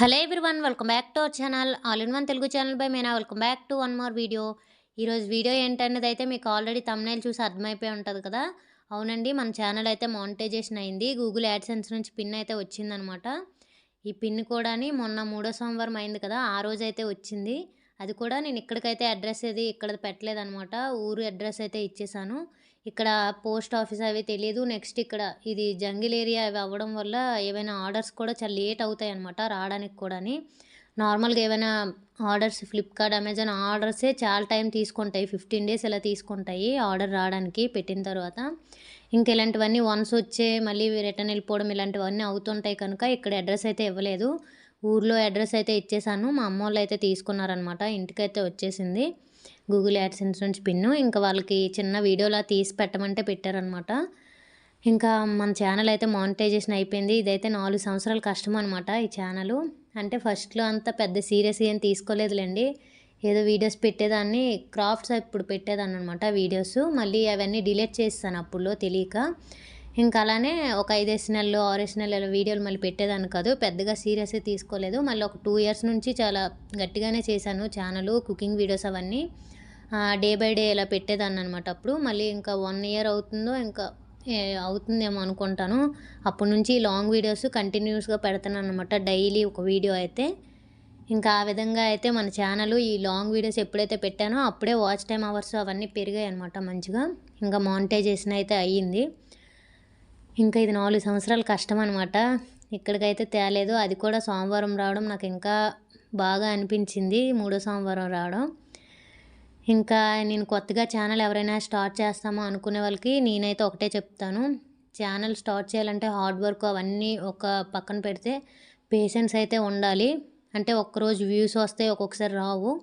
Hello everyone welcome back to our channel. All in one Telugu channel by Mena. Welcome back to one more video. ఈరోజు video ఏంటనేది అయితే మీకు already thumbnail చూసి అర్థమైపోయి ఉంటుంది కదా. అవునండి మన ఛానల్ అయితే మానిటైజేషన్ అయింది. గూగుల్ యాడ్సెన్స్ నుంచి పిన్ అయితే వచ్చిందనమాట ఈ పిన్ కూడా మొన్న మూడో సోమవారం అయింది కదా ఆ రోజు అయితే వచ్చింది. అది కూడా నేను ఇక్కడికైతే అడ్రస్ ఏది ఇక్కడ పెట్టలేదనమాట ఊరు అడ్రస్ అయితే ఇచ్చేసాను. ఇక్కడ పోస్ట్ ఆఫీస్ అవి తెలియదు నెక్స్ట్ ఇక్కడ ఇది జంగిల్ ఏరియా అవి అవ్వడం వల్ల ఏవైనా ఆర్డర్స్ కూడా చాలా లేట్ అవుతాయి అనమాట రావడానికి కూడా నార్మల్గా ఏమైనా ఆర్డర్స్ ఫ్లిప్కార్ట్ అమెజాన్ ఆర్డర్సే చాలా టైం తీసుకుంటాయి. ఫిఫ్టీన్ డేస్ ఇలా తీసుకుంటాయి ఆర్డర్ రావడానికి పెట్టిన తర్వాత. ఇంక ఇలాంటివన్నీ వన్స్ వచ్చే మళ్ళీ రిటర్న్ వెళ్ళిపోవడం ఇలాంటివన్నీ అవుతుంటాయి కనుక ఇక్కడ అడ్రస్ అయితే ఇవ్వలేదు. ఊర్లో అడ్రస్ అయితే ఇచ్చేసాను. మా అమ్మ వాళ్ళు అయితే తీసుకున్నారనమాట ఇంటికైతే వచ్చేసింది. గూగుల్ యాడ్సెన్స్ నుంచి పిన్ను. ఇంకా వాళ్ళకి చిన్న వీడియోలా తీసి పెట్టమంటే పెట్టారనమాట ఇంకా మన ఛానల్ అయితే మానిటైజేషన్ అయిపోయింది. ఇదైతే నాలుగు సంవత్సరాల కష్టం అనమాట ఈ ఛానల్ అంటే ఫస్ట్లో అంత పెద్ద సీరియస్ ఏం తీసుకోలేదులేండి. ఏదో వీడియోస్ పెట్టేదాన్ని క్రాఫ్ట్స్ ఇప్పుడు పెట్టేదాన్ని అనమాట వీడియోస్ మళ్ళీ అవన్నీ డిలీట్ చేస్తాను అప్పుడులో తెలియక. ఇంకా అలానే ఒక ఐదేసి నెలలు ఆరేసి నెలల వీడియోలు మళ్ళీ పెట్టేదాన్ని కాదు. పెద్దగా సీరియస్ తీసుకోలేదు. మళ్ళీ ఒక టూ ఇయర్స్ నుంచి చాలా గట్టిగానే చేశాను ఛానల్ కుకింగ్ వీడియోస్ అవన్నీ. డే బై డే ఇలా పెట్టేదాన్ని అనమాట అప్పుడు. మళ్ళీ ఇంకా వన్ ఇయర్ అవుతుందో ఇంకా అవుతుందేమో అనుకుంటాను. అప్పటి నుంచి లాంగ్ వీడియోస్ కంటిన్యూస్గా పెడతాను అనమాట డైలీ ఒక వీడియో అయితే. ఇంకా ఆ విధంగా అయితే మన ఛానల్ ఈ లాంగ్ వీడియోస్ ఎప్పుడైతే పెట్టానో అప్పుడే వాచ్ టైం అవర్స్ అవన్నీ పెరిగాయి అనమాట మంచిగా. ఇంకా మానిటైజేషన్ అయితే అయ్యింది. ఇంకా ఇది నాలుగు సంవత్సరాలు కష్టం అనమాట ఇక్కడికైతే తేలేదు అది కూడా సోమవారం రావడం నాకు ఇంకా బాగా అనిపించింది మూడో సోమవారం రావడం. ఇంకా నేను కొత్తగా ఛానల్ ఎవరైనా స్టార్ట్ చేస్తామో అనుకునే వాళ్ళకి నేనైతే ఒకటే చెప్తాను. ఛానల్ స్టార్ట్ చేయాలంటే హార్డ్ వర్క్ అవన్నీ ఒక పక్కన పెడితే పేషెన్స్ అయితే ఉండాలి. అంటే ఒక్కరోజు వ్యూస్ వస్తాయి ఒక్కొక్కసారి రావు.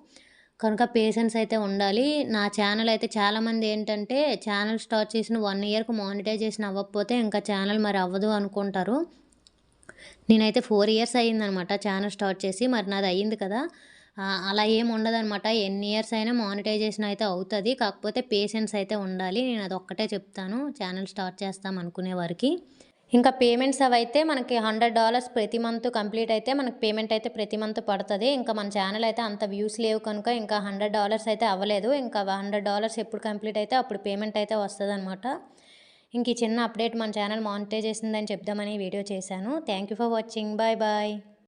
కనుక పేషెన్స్ అయితే ఉండాలి. నా ఛానల్ అయితే చాలామంది ఏంటంటే ఛానల్ స్టార్ట్ చేసిన వన్ ఇయర్కి మానిటైజేషన్ అవ్వకపోతే ఇంకా ఛానల్ మరి అవ్వదు అనుకుంటారు. నేనైతే ఫోర్ ఇయర్స్ అయ్యిందనమాట ఛానల్ స్టార్ట్ చేసి. మరి నాది అయ్యింది కదా. అలా ఏం ఉండదనమాట. ఎన్ని ఇయర్స్ అయినా మానిటైజేషన్ అయితే అవుతుంది. కాకపోతే పేషెన్స్ అయితే ఉండాలి. నేను అది ఒక్కటే చెప్తాను. ఛానల్ స్టార్ట్ చేస్తాం అనుకునే వారికి. ఇంకా పేమెంట్స్ అవి అయితే మనకి హండ్రెడ్ డాలర్స్ ప్రతి మంత్ కంప్లీట్ అయితే మనకి పేమెంట్ అయితే ప్రతి మంత్ పడుతుంది. ఇంకా మన ఛానల్ అయితే అంత వ్యూస్ లేవు కనుక ఇంకా హండ్రెడ్ డాలర్స్ అయితే అవ్వలేదు. ఇంకా హండ్రెడ్ డాలర్స్ ఎప్పుడు కంప్లీట్ అయితే అప్పుడు పేమెంట్ అయితే వస్తుంది అనమాట ఇంక ఈ చిన్న అప్డేట్ మన ఛానల్ మానిటైజ్ చేసిందని చెప్దామని వీడియో చేశాను. Thank you for watching bye bye